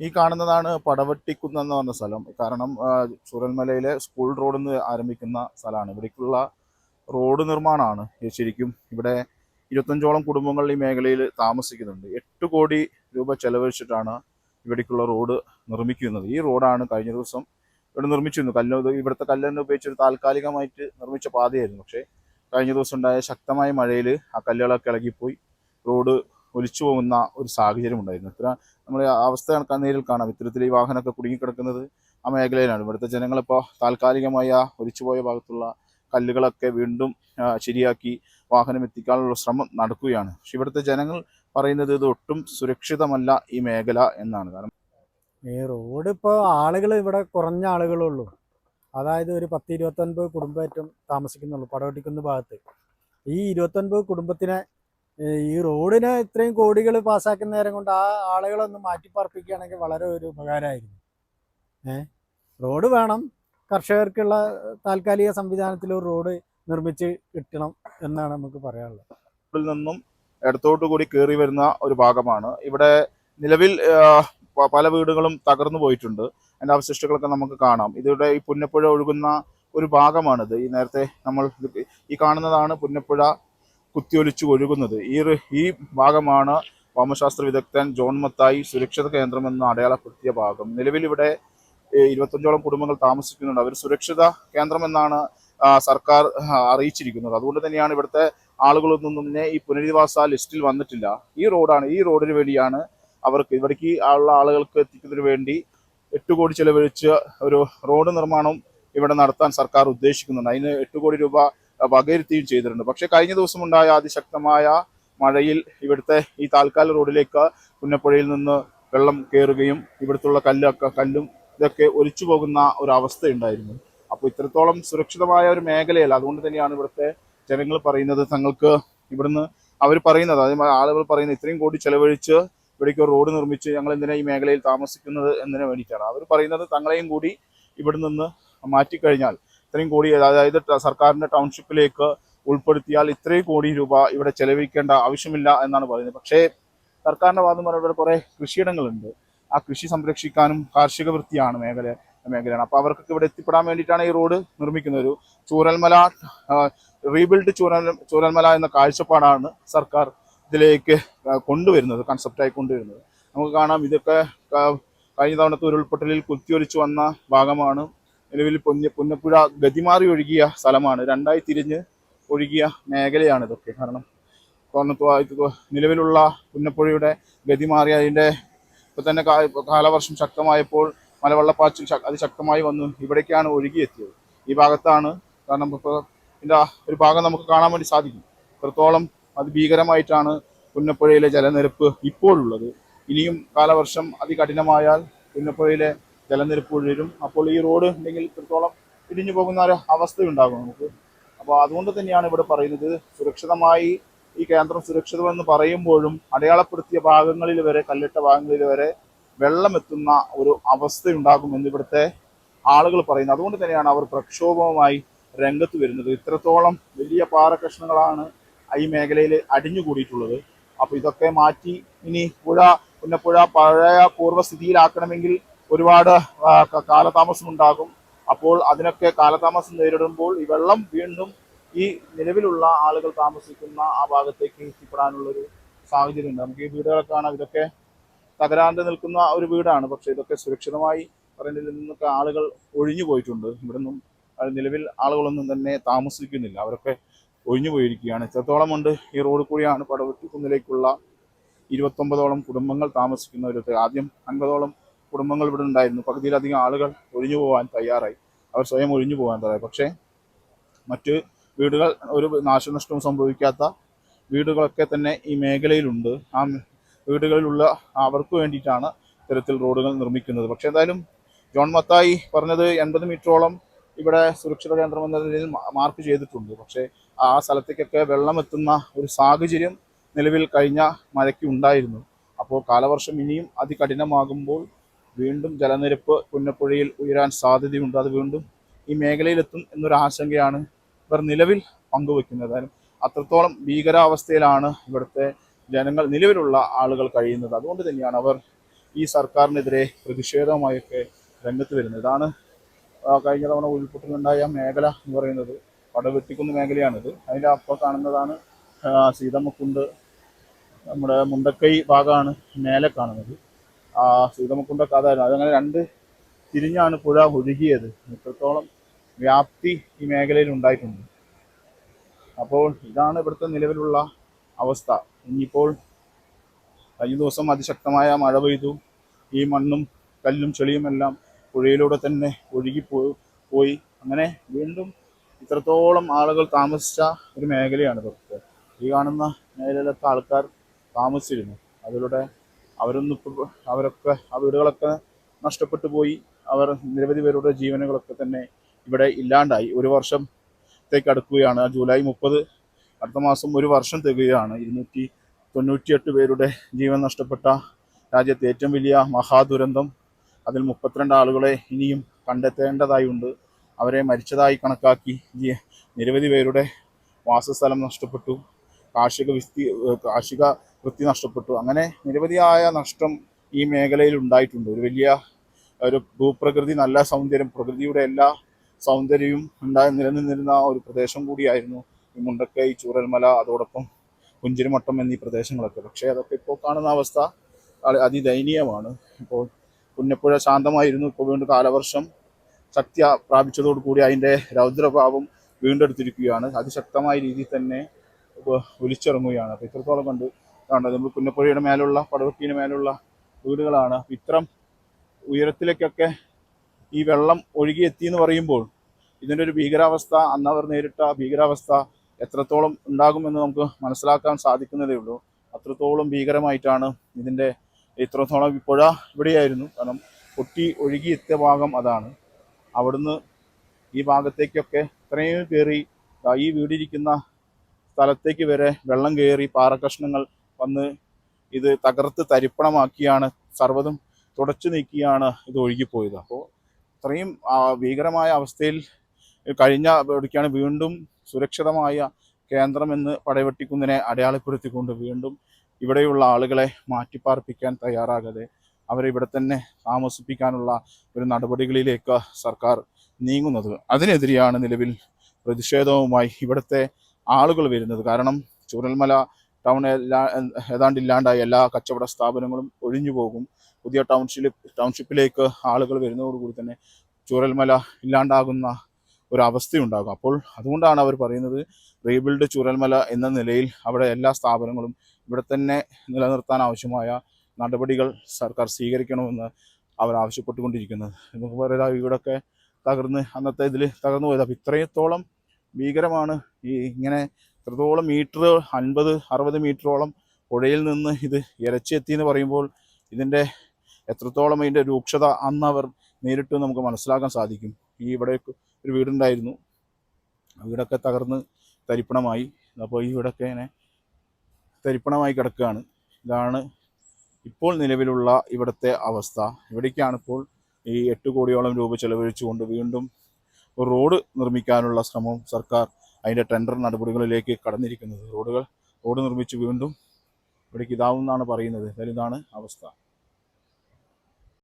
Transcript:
ഈ കാണുന്നതാണ് പടവട്ടിക്കുന്ന് എന്ന് പറഞ്ഞ സ്ഥലം. കാരണം ചുരൽമലയിലെ സ്കൂൾ റോഡിൽ നിന്ന് ആരംഭിക്കുന്ന സ്ഥലമാണ്. ഇവിടേക്കുള്ള റോഡ് നിർമ്മാണമാണ് ശരിക്കും. ഇവിടെ ഇരുപത്തഞ്ചോളം കുടുംബങ്ങൾ ഈ മേഖലയിൽ താമസിക്കുന്നുണ്ട്. എട്ട് കോടി രൂപ ചെലവഴിച്ചിട്ടാണ് ഇവിടേക്കുള്ള റോഡ് നിർമ്മിക്കുന്നത്. ഈ റോഡാണ് കഴിഞ്ഞ ദിവസം ഇവിടെ നിർമ്മിച്ചിരുന്നു. കല്ല് ഇവിടുത്തെ കല്ലെന്നെ ഉപയോഗിച്ച് ഒരു താൽക്കാലികമായിട്ട് നിർമ്മിച്ച പാതയായിരുന്നു. പക്ഷേ കഴിഞ്ഞ ദിവസം ഉണ്ടായ ശക്തമായ മഴയിൽ ആ കല്ലുകളൊക്കെ ഇളകിപ്പോയി. റോഡ് ഒലിച്ചു പോകുന്ന ഒരു സാഹചര്യം ഉണ്ടായിരുന്നു. ഇത്ര നമ്മുടെ അവസ്ഥ നേരിൽ കാണാം. ഇത്തരത്തിൽ ഈ വാഹനമൊക്കെ കുടുങ്ങിക്കിടക്കുന്നത് ആ മേഖലയിലാണ്. ഇവിടുത്തെ ജനങ്ങളിപ്പോൾ താൽക്കാലികമായ ഒലിച്ചുപോയ ഭാഗത്തുള്ള കല്ലുകളൊക്കെ വീണ്ടും ശരിയാക്കി വാഹനം എത്തിക്കാനുള്ള ശ്രമം നടക്കുകയാണ്. പക്ഷെ ഇവിടുത്തെ ജനങ്ങൾ പറയുന്നത് ഇത് ഒട്ടും സുരക്ഷിതമല്ല ഈ മേഖല എന്നാണ്. കാരണം ഈ റോഡ് ഇപ്പോൾ ആളുകൾ ഇവിടെ കുറഞ്ഞ ആളുകളുള്ളൂ അതായത് ഒരു പത്ത് ഇരുപത്തൊൻപത് കുടുംബമായിട്ടും താമസിക്കുന്നുള്ളൂ പടവട്ടിക്കുന്ന ഭാഗത്ത്. ഈ ഇരുപത്തൊൻപത് കുടുംബത്തിനെ ഈ റോഡിന് ഇത്രയും കോടികൾ പാസ്സാക്കുന്ന നേരം കൊണ്ട് ആ ആളുകളൊന്ന് മാറ്റിപ്പാർപ്പിക്കുകയാണെങ്കിൽ വളരെ ഒരു ഉപകാരമായിരുന്നു. റോഡ് വേണം. കർഷകർക്കുള്ള താൽക്കാലിക സംവിധാനത്തിൽ ഒരു റോഡ് നിർമ്മിച്ച് കിട്ടണം എന്നാണ് നമുക്ക് പറയാനുള്ളത്. റോഡിൽ നിന്നും ഇടത്തോട്ട് കൂടി കയറി വരുന്ന ഒരു ഭാഗമാണ്. ഇവിടെ നിലവിൽ പല വീടുകളും തകർന്നു പോയിട്ടുണ്ട്. അതിന്റെ അവശിഷ്ടങ്ങളൊക്കെ നമുക്ക് കാണാം. ഇതിവിടെ ഈ പുന്നപ്പുഴ ഒഴുകുന്ന ഒരു ഭാഗമാണിത്. ഈ നേരത്തെ നമ്മൾ ഈ കാണുന്നതാണ് പുന്നപ്പുഴ കുത്തിയൊലിച്ചു ഒഴുകുന്നത്. ഈ ഈ ഭാഗമാണ് വാമശാസ്ത്ര വിദഗ്ധൻ ജോൺ മത്തായി സുരക്ഷിത കേന്ദ്രം എന്ന് അടയാളപ്പെടുത്തിയ ഭാഗം. നിലവിൽ ഇവിടെ ഇരുപത്തഞ്ചോളം കുടുംബങ്ങൾ താമസിക്കുന്നുണ്ട്. അവർ സുരക്ഷിത കേന്ദ്രമെന്നാണ് സർക്കാർ അറിയിച്ചിരിക്കുന്നത്. അതുകൊണ്ട് തന്നെയാണ് ഇവിടുത്തെ ആളുകളൊന്നും തന്നെ ഈ പുനരധിവാസ ലിസ്റ്റിൽ വന്നിട്ടില്ല. ഈ റോഡാണ് ഈ റോഡിന് വേണ്ടിയാണ് അവർക്ക് ഇവിടേക്ക് ഉള്ള ആളുകൾക്ക് എത്തിക്കുന്നതിന് വേണ്ടി എട്ട് കോടി ചെലവഴിച്ച് ഒരു റോഡ് നിർമ്മാണം ഇവിടെ നടത്താൻ സർക്കാർ ഉദ്ദേശിക്കുന്നുണ്ട്. അതിന് എട്ട് കോടി രൂപ വകയിരുത്തുകയും ചെയ്തിട്ടുണ്ട്. പക്ഷേ കഴിഞ്ഞ ദിവസം ഉണ്ടായ അതിശക്തമായ മഴയിൽ ഇവിടുത്തെ ഈ താൽക്കാല റോഡിലേക്ക് പുന്നപ്പുഴയിൽ നിന്ന് വെള്ളം കയറുകയും ഇവിടുത്തുള്ള കല്ലൊക്കെ കല്ലും ഇതൊക്കെ ഒലിച്ചു പോകുന്ന ഒരവസ്ഥയുണ്ടായിരുന്നു അപ്പോൾ ഇത്രത്തോളം സുരക്ഷിതമായ ഒരു മേഖലയല്ല. അതുകൊണ്ട് തന്നെയാണ് ഇവിടുത്തെ ജനങ്ങൾ പറയുന്നത് തങ്ങൾക്ക് ഇവിടുന്ന് അവർ പറയുന്നത്. അതേമാതിരി ആളുകൾ പറയുന്നത് ഇത്രയും കോടി ചെലവഴിച്ച് ഇവിടേക്ക് റോഡ് നിർമ്മിച്ച് ഞങ്ങൾ എന്തിനാ ഈ മേഖലയിൽ താമസിക്കുന്നത് എന്നതിന് വേണ്ടിയിട്ടാണ്. അവർ പറയുന്നത് തങ്ങളെയും കൂടി ഇവിടെ നിന്ന് മാറ്റിക്കഴിഞ്ഞാൽ ഇത്രയും കോടി അതായത് സർക്കാരിന്റെ ടൗൺഷിപ്പിലേക്ക് ഉൾപ്പെടുത്തിയാൽ ഇത്രയും കോടി രൂപ ഇവിടെ ചെലവഴിക്കേണ്ട ആവശ്യമില്ല എന്നാണ് പറയുന്നത്. പക്ഷേ സർക്കാരിന്റെ വാദം ഇവിടെ കുറെ കൃഷിയിടങ്ങളുണ്ട്. ആ കൃഷി സംരക്ഷിക്കാനും കാർഷിക വൃത്തിയാണ് മേഖല മേഖലയാണ്. അപ്പോൾ അവർക്കൊക്കെ ഇവിടെ എത്തിപ്പെടാൻ വേണ്ടിയിട്ടാണ് ഈ റോഡ് നിർമ്മിക്കുന്നത്. ഒരു ചൂരൽമല റീബിൽഡ് ചൂരൽ ചൂരൽമല എന്ന കാഴ്ചപ്പാടാണ് സർക്കാർ ഇതിലേക്ക് കൊണ്ടുവരുന്നത് കൺസെപ്റ്റായി കൊണ്ടുവരുന്നത്. നമുക്ക് കാണാം ഇതൊക്കെ കഴിഞ്ഞ തവണത്തെ ഉരുൾപൊട്ടലിൽ കുത്തിയൊലിച്ചു വന്ന ഭാഗമാണ് നിലവിൽ പൊന്ന പുന്നപ്പുഴ ഗതിമാറി ഒഴുകിയ സ്ഥലമാണ്. രണ്ടായി തിരിഞ്ഞ് ഒഴുകിയ മേഖലയാണ് ഇതൊക്കെ. കാരണം കോർണത്വ- നിലവിലുള്ള പുന്നപ്പുഴയുടെ ഗതി മാറി അതിന്റെ ഇപ്പൊ തന്നെ കാലവർഷം ശക്തമായപ്പോൾ മലവെള്ളപ്പാച്ചിൽ അതിശക്തമായി വന്നു. ഇവിടേക്കാണ് ഒഴുകിയെത്തിയത്. ഈ ഭാഗത്താണ് കാരണം ഇപ്പോൾ ഇതിന്റെ ഒരു ഭാഗം നമുക്ക് കാണാൻ വേണ്ടി സാധിക്കും. എത്രത്തോളം അതിഭീകരമായിട്ടാണ് പുന്നപ്പുഴയിലെ ജലനിരപ്പ് ഇപ്പോഴുള്ളത്. ഇനിയും കാലവർഷം അതികഠിനമായാൽ പുന്നപ്പുഴയിലെ ജലനിരപ്പ് ഉയരും. അപ്പോൾ ഈ റോഡ് ഉണ്ടെങ്കിൽ ഇത്രത്തോളം ഇടിഞ്ഞു പോകുന്ന ഒരു അവസ്ഥയുണ്ടാകും നമുക്ക്. അപ്പോൾ അതുകൊണ്ട് തന്നെയാണ് ഇവിടെ പറയുന്നത് സുരക്ഷിതമായി ഈ കേന്ദ്രം സുരക്ഷിതമെന്ന് പറയുമ്പോഴും അടയാളപ്പെടുത്തിയ ഭാഗങ്ങളിൽ വരെ കല്ലിട്ട ഭാഗങ്ങളിൽ വരെ വെള്ളമെത്തുന്ന ഒരു അവസ്ഥയുണ്ടാകുമെന്ന് ഇവിടുത്തെ ആളുകൾ പറയുന്നത് അതുകൊണ്ട് തന്നെയാണ് അവർ പ്രക്ഷോഭവുമായി രംഗത്ത് വരുന്നത്. ഇത്രത്തോളം വലിയ പാറക്കഷ്ണങ്ങളാണ് ഈ മേഖലയിൽ അടിഞ്ഞുകൂടിയിട്ടുള്ളത്. അപ്പോൾ ഇതൊക്കെ മാറ്റി ഇനി പുഴ പുന്നപ്പുഴ പഴയ പൂർവസ്ഥിതിയിലാക്കണമെങ്കിൽ ഒരുപാട് കാലതാമസം ഉണ്ടാകും. അപ്പോൾ അതിനൊക്കെ കാലതാമസം നേരിടുമ്പോൾ ഈ വെള്ളം വീണ്ടും ഈ നിലവിലുള്ള ആളുകൾ താമസിക്കുന്ന ആ ഭാഗത്തേക്ക് എത്തിപ്പെടാനുള്ളൊരു സാഹചര്യം ഉണ്ട് നമുക്ക് ഈ വീടുകളൊക്കെ കാണാം. ഇതൊക്കെ തകരാണ്ട് നിൽക്കുന്ന ഒരു വീടാണ്. പക്ഷെ ഇതൊക്കെ സുരക്ഷിതമായി പറയുന്നതിൽ നിന്നൊക്കെ ആളുകൾ ഒഴിഞ്ഞു പോയിട്ടുണ്ട്. ഇവിടെ നിന്നും നിലവിൽ ആളുകളൊന്നും തന്നെ താമസിക്കുന്നില്ല. അവരൊക്കെ ഒഴിഞ്ഞു പോയിരിക്കുകയാണ്. ഇത്രത്തോളം ഉണ്ട് ഈ റോഡ് കൂടിയാണ് പടവെട്ടിക്കുന്നിലേക്കുള്ള ഇരുപത്തൊമ്പതോളം കുടുംബങ്ങൾ താമസിക്കുന്ന ഒരു ആദ്യം അൻപതോളം കുടുംബങ്ങൾ ഇവിടെ ഉണ്ടായിരുന്നു. പകുതിയിലധികം ആളുകൾ ഒഴിഞ്ഞു പോകാൻ തയ്യാറായി. അവർ സ്വയം ഒഴിഞ്ഞു പോകാൻ തയ്യാറായി. പക്ഷേ മറ്റ് വീടുകൾ ഒരു നാശനഷ്ടവും സംഭവിക്കാത്ത വീടുകളൊക്കെ തന്നെ ഈ മേഖലയിലുണ്ട്. ആ വീടുകളിലുള്ള അവർക്ക് വേണ്ടിയിട്ടാണ് ഇത്തരത്തിൽ റോഡുകൾ നിർമ്മിക്കുന്നത്. പക്ഷേ എന്തായാലും ജോൺ മത്തായി പറഞ്ഞത് എൺപത് മീറ്ററോളം ഇവിടെ സുരക്ഷിത കേന്ദ്രം എന്ന നിലയിൽ മാർക്ക് ചെയ്തിട്ടുണ്ട്. പക്ഷേ ആ സ്ഥലത്തേക്കൊക്കെ വെള്ളം എത്തുന്ന ഒരു സാഹചര്യം നിലവിൽ കഴിഞ്ഞ മഴയ്ക്ക് ഉണ്ടായിരുന്നു. അപ്പോൾ കാലവർഷം ഇനിയും അതികഠിനമാകുമ്പോൾ വീണ്ടും ജലനിരപ്പ് പുന്നപ്പുഴയിൽ ഉയരാൻ സാധ്യതയുണ്ട്. അത് വീണ്ടും ഈ മേഖലയിലെത്തും എന്നൊരു ആശങ്കയാണ് ഇവർ നിലവിൽ പങ്കുവെക്കുന്നത് അത്രത്തോളം ഭീകരാവസ്ഥയിലാണ് ഇവിടുത്തെ ജനങ്ങൾ നിലവിലുള്ള ആളുകൾ കഴിയുന്നത്. അതുകൊണ്ട് തന്നെയാണ് അവർ ഈ സർക്കാരിനെതിരെ പ്രതിഷേധവുമായൊക്കെ രംഗത്ത് വരുന്നത്. ഇതാണ് കഴിഞ്ഞ തവണ ഉരുൾപൊട്ടലുണ്ടായ മേഖല എന്ന് പറയുന്നത്. പടവെട്ടിക്കുന്ന് മേഖലയാണിത്. അതിന്റെ അപ്പം കാണുന്നതാണ് സീതമ്മക്കുണ്ട്. നമ്മുടെ മുണ്ടക്കൈ ഭാഗമാണ് മേലെ കാണുന്നത്. ആ സീതമ്മക്കുണ്ടൊക്കെ കഥയായിരുന്നു അതങ്ങനെ രണ്ട് തിരിഞ്ഞാണ് പുഴ ഒഴുകിയത്. ഇത്രത്തോളം വ്യാപ്തി ഈ മേഖലയിൽ ഉണ്ടായിട്ടുണ്ട്. അപ്പോൾ ഇതാണ് ഇവിടുത്തെ നിലവിലുള്ള അവസ്ഥ. ഇനിയിപ്പോൾ കഴിഞ്ഞ ദിവസം അതിശക്തമായ മഴ പെയ്തു. ഈ മണ്ണും കല്ലും ചെളിയും എല്ലാം പുഴയിലൂടെ തന്നെ ഒഴുകി പോയി. അങ്ങനെ വീണ്ടും ഇത്രത്തോളം ആളുകൾ താമസിച്ച ഒരു മേഖലയാണ് ഇതൊക്കെ. ഈ കാണുന്ന മേഖലയിലൊക്കെ ആൾക്കാർ താമസിച്ചിരുന്നു. അതിലൂടെ അവരൊന്നും ഇപ്പോൾ അവരൊക്കെ ആ വീടുകളൊക്കെ നഷ്ടപ്പെട്ടു പോയി. അവർ നിരവധി പേരുടെ ജീവനുകളൊക്കെ തന്നെ ഇവിടെ ഇല്ലാണ്ടായി. ഒരു വർഷത്തേക്ക് അടുക്കുകയാണ്. ജൂലൈ മുപ്പത് അടുത്ത മാസം ഒരു വർഷം തികയാണ് ഇരുന്നൂറ്റി തൊണ്ണൂറ്റിയെട്ട് പേരുടെ ജീവൻ നഷ്ടപ്പെട്ട രാജ്യത്തെ ഏറ്റവും വലിയ മഹാദുരന്തം. അതിൽ മുപ്പത്തിരണ്ട് ആളുകളെ ഇനിയും കണ്ടെത്തേണ്ടതായുണ്ട്. അവരെ മരിച്ചതായി കണക്കാക്കി നിരവധി പേരുടെ വാസസ്ഥലം നഷ്ടപ്പെട്ടു. കാർഷിക വിസ്തി കാർഷിക വൃത്തി നഷ്ടപ്പെട്ടു. അങ്ങനെ നിരവധിയായ നഷ്ടം ഈ മേഖലയിൽ ഉണ്ടായിട്ടുണ്ട്. ഒരു വലിയ ഒരു ഭൂപ്രകൃതി നല്ല സൗന്ദര്യം പ്രകൃതിയുടെ എല്ലാ സൗന്ദര്യവും ഉണ്ടായി നിലനിന്നിരുന്ന ഒരു പ്രദേശം കൂടിയായിരുന്നു ഈ മുണ്ടക്കൈ ചൂരൽമല അതോടൊപ്പം പുഞ്ചിരിമട്ടം എന്നീ പ്രദേശങ്ങളൊക്കെ. പക്ഷേ അതൊക്കെ ഇപ്പോൾ കാണുന്ന അവസ്ഥ അതിദയനീയമാണ്. ഇപ്പോൾ പുന്നപ്പുഴ ശാന്തമായിരുന്നു. ഇപ്പോൾ വീണ്ടും കാലവർഷം ശക്തി പ്രാപിച്ചതോടുകൂടി അതിന്റെ രൗദ്രഭാവം വീണ്ടെടുത്തിരിക്കുകയാണ്. അതിശക്തമായ രീതിയിൽ തന്നെ ഒലിച്ചിറങ്ങുകയാണ്. അപ്പോൾ ഇത്രത്തോളം കണ്ട് കാണുന്നത് നമ്മൾ പുന്നപ്പുഴയുടെ മേലുള്ള പടവട്ടീന് മേലുള്ള വീടുകളാണ്. ഇത്രം ഉയരത്തിലേക്കൊക്കെ ഈ വെള്ളം ഒഴുകിയെത്തി എന്ന് പറയുമ്പോൾ ഇതിന്റെ ഒരു ഭീകരാവസ്ഥ അന്ന് അവർ നേരിട്ട ഭീകരാവസ്ഥ എത്രത്തോളം ഉണ്ടാകുമെന്ന് നമുക്ക് മനസ്സിലാക്കാൻ സാധിക്കുന്നതേ ഉള്ളൂ. അത്രത്തോളം ഭീകരമായിട്ടാണ് ഇതിന്റെ ഇത്രത്തോളം പുഴ ഇവിടെയായിരുന്നു. കാരണം പൊട്ടി ഒഴുകിയെത്തിയ ഭാഗം അതാണ്. അവിടുന്ന് ഈ ഭാഗത്തേക്കൊക്കെ ഇത്രയും കയറി ഈ വീടിരിക്കുന്ന സ്ഥലത്തേക്ക് വരെ വെള്ളം കയറി പാറക്കഷ്ണങ്ങൾ വന്ന് ഇത് തകർത്ത് തരിപ്പണമാക്കിയാണ് സർവതും തുടച്ചു നീക്കിയാണ് ഇത് ഒഴുകിപ്പോയത്. അപ്പോൾ ഇത്രയും ഭീകരമായ അവസ്ഥയിൽ കഴിഞ്ഞ ഇവിടേക്കാണ് വീണ്ടും സുരക്ഷിതമായ കേന്ദ്രമെന്ന് പടവെട്ടിക്കുന്നിനെ അടയാളപ്പെടുത്തിക്കൊണ്ട് വീണ്ടും ഇവിടെയുള്ള ആളുകളെ മാറ്റിപ്പാർപ്പിക്കാൻ തയ്യാറാകാതെ അവരെ ഇവിടെ തന്നെ താമസിപ്പിക്കാനുള്ള ഒരു നടപടികളിലേക്ക് സർക്കാർ നീങ്ങുന്നത്. അതിനെതിരെയാണ് നിലവിൽ പ്രതിഷേധവുമായി ഇവിടുത്തെ ആളുകൾ വരുന്നത്. കാരണം ചൂരൽമല ടൗൺ ഏതാണ്ട് ഇല്ലാണ്ടായി എല്ലാ കച്ചവട സ്ഥാപനങ്ങളും ഒഴിഞ്ഞു പോകും. പുതിയ ടൗൺഷിപ്പ് ടൗൺഷിപ്പിലേക്ക് ആളുകൾ വരുന്നതോടുകൂടി തന്നെ ചൂരൽമല ഇല്ലാണ്ടാകുന്ന ഒരവസ്ഥയുണ്ടാകും അപ്പോൾ അതുകൊണ്ടാണ് അവർ പറയുന്നത് റീബിൽഡ് ചൂരൽമല എന്ന നിലയിൽ അവിടെ എല്ലാ സ്ഥാപനങ്ങളും ഇവിടെ തന്നെ നിലനിർത്താൻ ആവശ്യമായ നടപടികൾ സർക്കാർ സ്വീകരിക്കണമെന്ന് അവർ ആവശ്യപ്പെട്ടുകൊണ്ടിരിക്കുന്നത്. നമുക്ക് പറയാം ഇവിടെയൊക്കെ തകർന്ന് അന്നത്തെ ഇതിൽ തകർന്നു പോയത്. അപ്പോൾ ഇത്രയത്തോളം ഭീകരമാണ് ഈ ഇങ്ങനെ ഇത്രത്തോളം മീറ്റർ അൻപത് അറുപത് മീറ്ററോളം പുഴയിൽ നിന്ന് ഇത് ഇരച്ചെത്തി എന്ന് പറയുമ്പോൾ ഇതിന്റെ എത്രത്തോളം ഇതിന്റെ രൂക്ഷത അന്ന് അവർ നേരിട്ട് നമുക്ക് മനസ്സിലാക്കാൻ സാധിക്കും. ഈ ഇവിടെ ഒരു വീടുണ്ടായിരുന്നു. വീടൊക്കെ തകർന്ന് തരിപ്പണമായി. അപ്പോൾ ഈ വീടൊക്കെ ഇങ്ങനെ തരിപ്പണമായി കിടക്കുകയാണ്. ഇതാണ് ഇപ്പോൾ നിലവിലുള്ള ഇവിടുത്തെ അവസ്ഥ. ഇവിടേക്കാണ് ഇപ്പോൾ ഈ എട്ട് കോടിയോളം രൂപ ചെലവഴിച്ചുകൊണ്ട് വീണ്ടും റോഡ് നിർമ്മിക്കാനുള്ള ശ്രമം സർക്കാർ അതിന്റെ ടെൻഡർ നടപടികളിലേക്ക് കടന്നിരിക്കുന്നത്. റോഡുകൾ റോഡ് നിർമ്മിച്ച് വീണ്ടും ഇവിടേക്ക് ഇതാവുമെന്നാണ് പറയുന്നത്. എന്തായാലും ഇതാണ് അവസ്ഥ.